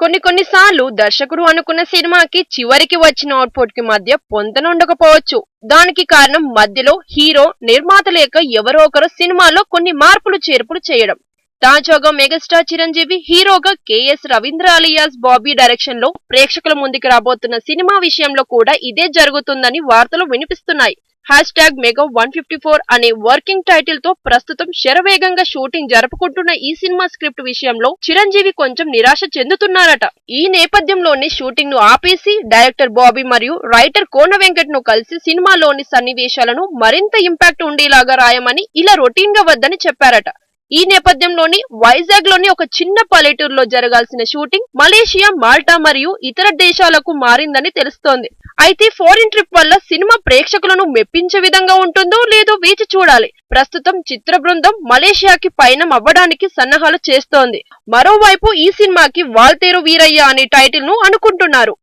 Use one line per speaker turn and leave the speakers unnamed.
కొన్ని కొన్నిసార్లు దర్శకుడు అనుకున్న సినిమాకి చివరికి వచ్చిన అవుట్పుట్కి మధ్య పొంతన ఉండకపోవచ్చు దానికి కారణం మధ్యలో హీరో నిర్మాత లేక ఎవరో ఒకరు సినిమాలో కొన్ని మార్పులు చేర్పులు చేయడం. తాజాగా మెగాస్టార్ చిరంజీవి హీరోగా కేఎస్ రవీంద్ర అలియాస్ బాబీ డైరెక్షన్లో ప్రేక్షకుల ముందుకు రాబోతున్న సినిమా విషయంలో కూడా ఇదే జరుగుతుందని వార్తలు వినిపిస్తున్నాయి. Hash tag mega one fifty four అనే వర్కింగ్ టైటిల్తో ప్రస్తుతం శరవేగంగా షూటింగ్ జరుపుకుంటున్న ఈ సినిమా స్క్రిప్ట్ విషయంలో చిరంజీవి కొంచెం నిరాశ చెందుతున్నారట. ఈ నేపథ్యంలోనే షూటింగ్ను ఆపేసి డైరెక్టర్ బాబీ మరియు రైటర్ కోన వెంకట్ను కలిసి సినిమాలోని సన్నివేశాలను మరింత ఇంపాక్ట్ ఉండేలాగా రాయమని ఇలా రొటీన్గా వద్దని చెప్పారట. ఈ నేపథ్యంలోని వైజాగ్లోని ఒక చిన్న పల్లెటూరులో జరగాల్సిన షూటింగ్ మలేషియా మాల్టా మరియు ఇతర దేశాలకు మారిందని తెలుస్తోంది. అయితే ఫారిన్ ట్రిప్ వల్ల సినిమా ప్రేక్షకులను మెప్పించే విధంగా ఉంటుందో లేదో వేచి చూడాలి. ప్రస్తుతం చిత్ర బృందం మలేషియాకి పయనం అవ్వడానికి సన్నాహాలు చేస్తోంది. మరోవైపు ఈ సినిమాకి వాల్తేరు వీరయ్య అనే టైటిల్ను అనుకుంటున్నారు.